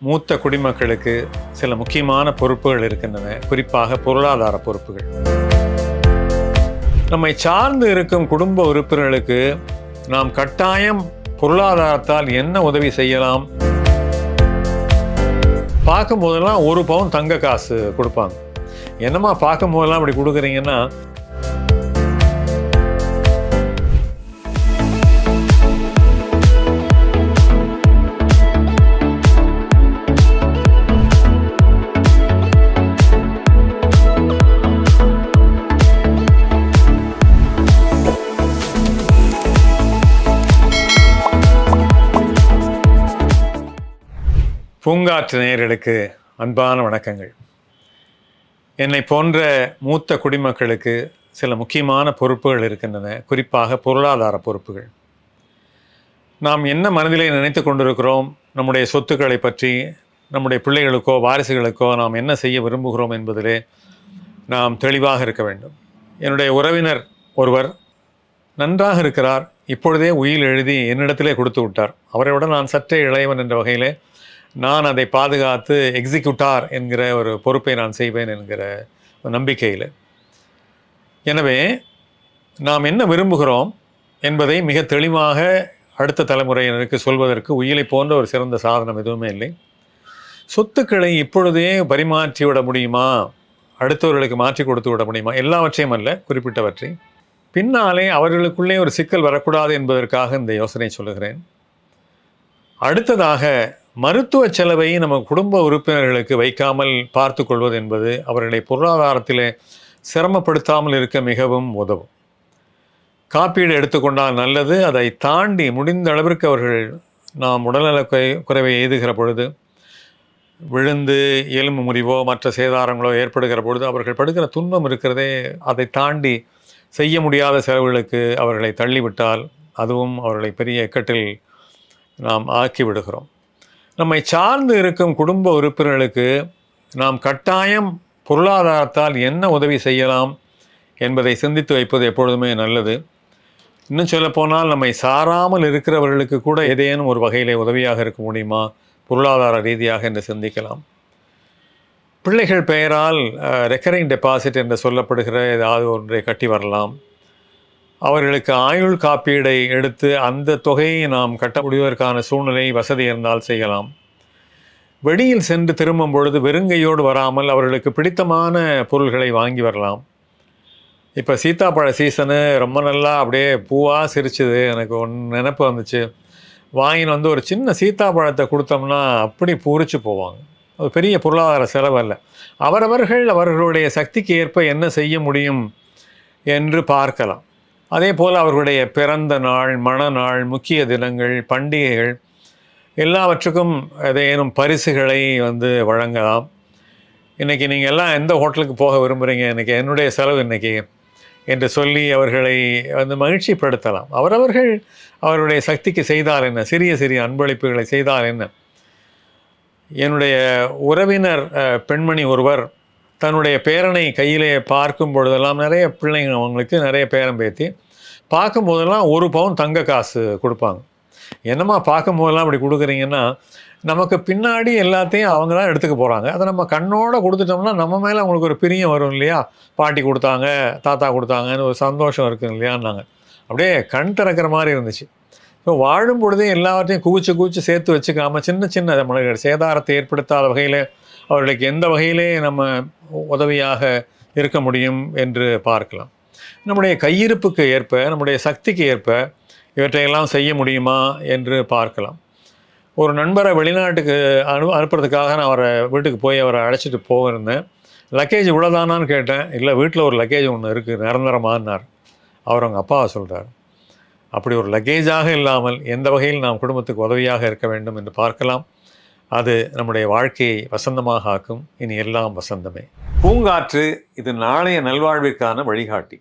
மூத்த குடிமக்களுக்கு சில முக்கியமான பொறுப்புகள் இருக்கின்றன. குறிப்பாக பொருளாதார பொறுப்புகள். நம்மை சார்ந்து இருக்கும் குடும்ப உறுப்பினர்களுக்கு நாம் கட்டாயம் பொருளாதாரத்தால் என்ன உதவி செய்யலாம்? பார்க்கும் போதெல்லாம் ஒரு பவுன் தங்க காசு கொடுப்பாங்க. என்னம்மா பார்க்கும் போதெல்லாம் அப்படி கொடுக்குறீங்கன்னா பூங்காற்று நேயர்களுக்கு அன்பான வணக்கங்கள். என்னை போன்ற மூத்த குடிமக்களுக்கு சில முக்கியமான பொறுப்புகள் இருக்கின்றன. குறிப்பாக பொருளாதார பொறுப்புகள். நாம் என்ன மனதிலே நினைத்து கொண்டிருக்கிறோம்? நம்முடைய சொத்துக்களை பற்றி நம்முடைய பிள்ளைகளுக்கோ வாரிசுகளுக்கோ நாம் என்ன செய்ய விரும்புகிறோம் என்பதிலே நாம் தெளிவாக இருக்க வேண்டும். என்னுடைய உறவினர் ஒருவர் நன்றாக இருக்கிறார். இப்பொழுதே உயில் எழுதி என்னிடத்திலே கொடுத்து விட்டார். அவரை விட நான் சற்றே இளையவன் என்ற வகையிலே நான் அதை பாதுகாத்து எக்ஸிக்யூட்டார் என்கிற ஒரு பொறுப்பை நான் செய்வேன் என்கிற ஒரு நம்பிக்கையில். எனவே நாம் என்ன விரும்புகிறோம் என்பதை மிக தெளிவாக அடுத்த தலைமுறையினருக்கு சொல்வதற்கு உயிலை போன்ற ஒரு சிறந்த சாதனம் எதுவுமே இல்லை. சொத்துக்களை இப்பொழுதே பரிமாற்றி விட முடியுமா? அடுத்தவர்களுக்கு மாற்றி கொடுத்து விட முடியுமா? எல்லாவற்றையும் அல்ல குறிப்பிட்டவற்றை. பின்னாலே அவர்களுக்குள்ளே ஒரு சிக்கல் வரக்கூடாது என்பதற்காக இந்த யோசனை சொல்லுகிறேன். அடுத்ததாக மருத்துவ செலவை நம்ம குடும்ப உறுப்பினர்களுக்கு வைக்காமல் பார்த்து கொள்வது என்பது அவர்களை பொருளாதாரத்திலே சிரமப்படுத்தாமல் இருக்க மிகவும் உதவும். காப்பீடு எடுத்துக்கொண்டால் நல்லது. அதை தாண்டி முடிந்த அளவிற்கு அவர்கள் நாம் உடல்நலக்கை குறைவை எய்துகிற பொழுது விழுந்து எலும்பு முறிவோ மற்ற சேதாரங்களோ ஏற்படுகிற பொழுது அவர்கள் படுகிற துன்பம் இருக்கிறதே அதை தாண்டி செய்ய முடியாத செலவுகளுக்கு அவர்களை தள்ளிவிட்டால் அதுவும் அவர்களை பெரிய இக்கட்டில் நாம் ஆக்கி விடுகிறோம் நம்மை சார்ந்து இருக்கும் குடும்ப உறுப்பினர்களுக்கு நாம் கட்டாயம் பொருளாதாரத்தால் என்ன உதவி செய்யலாம் என்பதை சிந்தித்து வைப்பது எப்பொழுதுமே நல்லது. இன்னும் சொல்லப்போனால் நம்மை சாராமல் இருக்கிறவர்களுக்கு கூட ஏதேனும் ஒரு வகையிலே உதவியாக இருக்க முடியுமா? பொருளாதார ரீதியாக என்று சிந்திக்கலாம். பிள்ளைகள் பெயரால் ரெக்கரிங் டெபாசிட் என்று சொல்லப்படுகிற ஏதாவது ஒன்றை கட்டி வரலாம். அவர்களுக்கு ஆயுள் காப்பீடை எடுத்து அந்த தொகையை நாம் கட்ட முடிவதற்கான சூழ்நிலை வசதி இருந்தால் செய்யலாம். வெளியில் சென்று திரும்பும் பொழுது வெறுங்கையோடு வராமல் அவர்களுக்கு பிடித்தமான பொருள்களை வாங்கி வரலாம். இப்போ சீத்தாப்பழ சீசனு ரொம்ப நல்லா அப்படியே பூவாக சிரிச்சுது. எனக்கு ஒன்று நினப்பு வந்துச்சு. வாங்கின்னு வந்து ஒரு சின்ன சீத்தாப்பழத்தை கொடுத்தோம்னா அப்படி பூரிச்சு போவாங்க. அது பெரிய பொருளாதார செலவு அல்ல. அவரவர்கள் அவர்களுடைய சக்திக்கு ஏற்ப என்ன செய்ய முடியும் என்று பார்க்கலாம். அதே போல் அவர்களுடைய பிறந்த நாள் மணநாள் முக்கிய தினங்கள் பண்டிகைகள் எல்லாவற்றுக்கும் ஏதேனும் பரிசுகளை வந்து வழங்கலாம். இன்றைக்கி நீங்கள் எல்லாம் எந்த ஹோட்டலுக்கு போக விரும்புகிறீங்க இன்றைக்கி என்னுடைய செலவு இன்றைக்கி என்று சொல்லி அவர்களை வந்து மகிழ்ச்சிப்படுத்தலாம். அவரவர்கள் அவருடைய சக்திக்கு செய்தால் என்ன? சிறிய சிறிய அன்பளிப்புகளை செய்தால் என்ன? என்னுடைய உறவினர் பெண்மணி ஒருவர் தன்னுடைய பேரனை கையிலே பார்க்கும் பொழுதெல்லாம் நிறைய பிள்ளைங்க அவங்களுக்கு நிறைய பேரம் பேத்தி. பார்க்கும் போதெல்லாம் ஒரு பவுன் தங்க காசு கொடுப்பாங்க. என்னம்மா பார்க்கும் போதெல்லாம் அப்படி கொடுக்குறீங்கன்னா நமக்கு பின்னாடி எல்லாத்தையும் அவங்க தான் எடுத்துக்க போகிறாங்க அதை நம்ம கண்ணோடு கொடுத்துட்டோம்னா நம்ம மேலே அவங்களுக்கு ஒரு பிரியம் வரும் இல்லையா? பாட்டி கொடுத்தாங்க தாத்தா கொடுத்தாங்கன்னு ஒரு சந்தோஷம் இருக்குது இல்லையான்னாங்க. அப்படியே கண் திறக்கிற மாதிரி இருந்துச்சு. இப்போ வாழும் பொழுதே எல்லாவற்றையும் குவிச்சு குவிச்சு சேர்த்து வச்சுக்காம சின்ன சின்ன நம்மளுக்கு சேதாரத்தை ஏற்படுத்தாத வகையில் அவர்களுக்கு எந்த வகையிலே நம்ம உதவியாக இருக்க முடியும் என்று பார்க்கலாம். நம்முடைய கையிருப்புக்கு ஏற்ப நம்முடைய சக்திக்கு ஏற்ப இவற்றையெல்லாம் செய்ய முடியுமா என்று பார்க்கலாம். ஒரு நண்பரை வெளிநாட்டுக்கு அனு அனுப்புறதுக்காக நான் அவரை வீட்டுக்கு போய் அவரை அழைச்சிட்டு போயிருந்தேன். லக்கேஜ் இவ்வளோதானான்னு கேட்டேன். இல்லை வீட்டில் ஒரு லக்கேஜ் ஒன்று இருக்குது நிரந்தரமானார். அவர் அவங்க அப்பாவை சொல்கிறார் அப்படி ஒரு லக்கேஜாக இல்லாமல் எந்த வகையில் நாம் குடும்பத்துக்கு உதவியாக இருக்க வேண்டும் என்று பார்க்கலாம். அது நம்முடைய வாழ்க்கையை வசந்தமாக ஆக்கும். இனி எல்லாம் வசந்தமே. பூங்காற்று இது நாளைய நல்வாழ்விற்கான வழிகாட்டி.